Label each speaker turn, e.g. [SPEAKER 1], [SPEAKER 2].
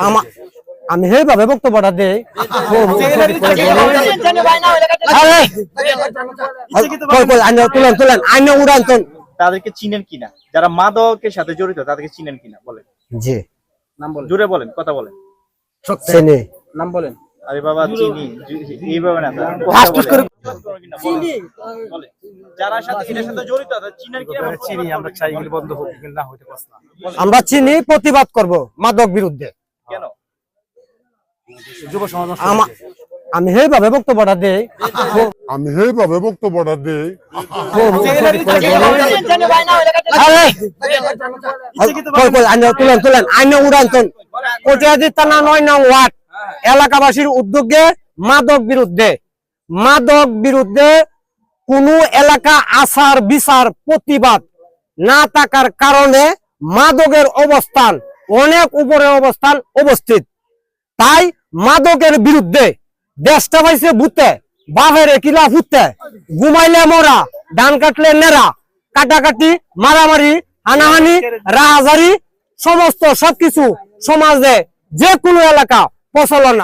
[SPEAKER 1] আমা- আমি সেইভাবে বক্তব্যটা দেই তুলেন তুলেন আইন উড়ান
[SPEAKER 2] তাদেরকে চিনেন কিনা যারা মাদকের সাথে জড়িত তাদেরকে চিনেন কিনা বলেন
[SPEAKER 1] জি
[SPEAKER 2] জুড়ে বলেন কথা বলেন
[SPEAKER 1] চিনি
[SPEAKER 2] আরে বাবা চিনি জি- এইভাবে না কথা বলেন।
[SPEAKER 1] করে
[SPEAKER 2] চিনি বলেন। জড়িত তাদের চিনেন কিনা চিনি পারছ না
[SPEAKER 1] আমরা চিনি প্রতিবাদ করব মাদক বিরুদ্ধে। আমি সেইভাবে বক্তব্যটা দেই।
[SPEAKER 3] আমি সেইভাবে বক্তব্যটা দিই।
[SPEAKER 1] তুলেন তুলেন আইন উড়ান কটিয়াদি থানা নয় নং ওয়ার্ড এলাকাবাসীর উদ্যোগে মাদক বিরুদ্ধে মাদক বিরুদ্ধে কোন এলাকা আসার বিচার প্রতিবাদ না থাকার কারণে মাদকের অবস্থান, অনেক উপরে অবস্থান অবস্থিত। তাই মাদকের বিরুদ্ধে দেশটা পাইছে ভূতে, বাপেরে কিলা ফুটতে ঘুমাইলে মরা, ধান কাটলে নেরা কাটাকাটি, মারামারি, হানাহানি, রাহাজারি, সমস্ত সবকিছু সমাজে যে কোনো এলাকা প্রচলন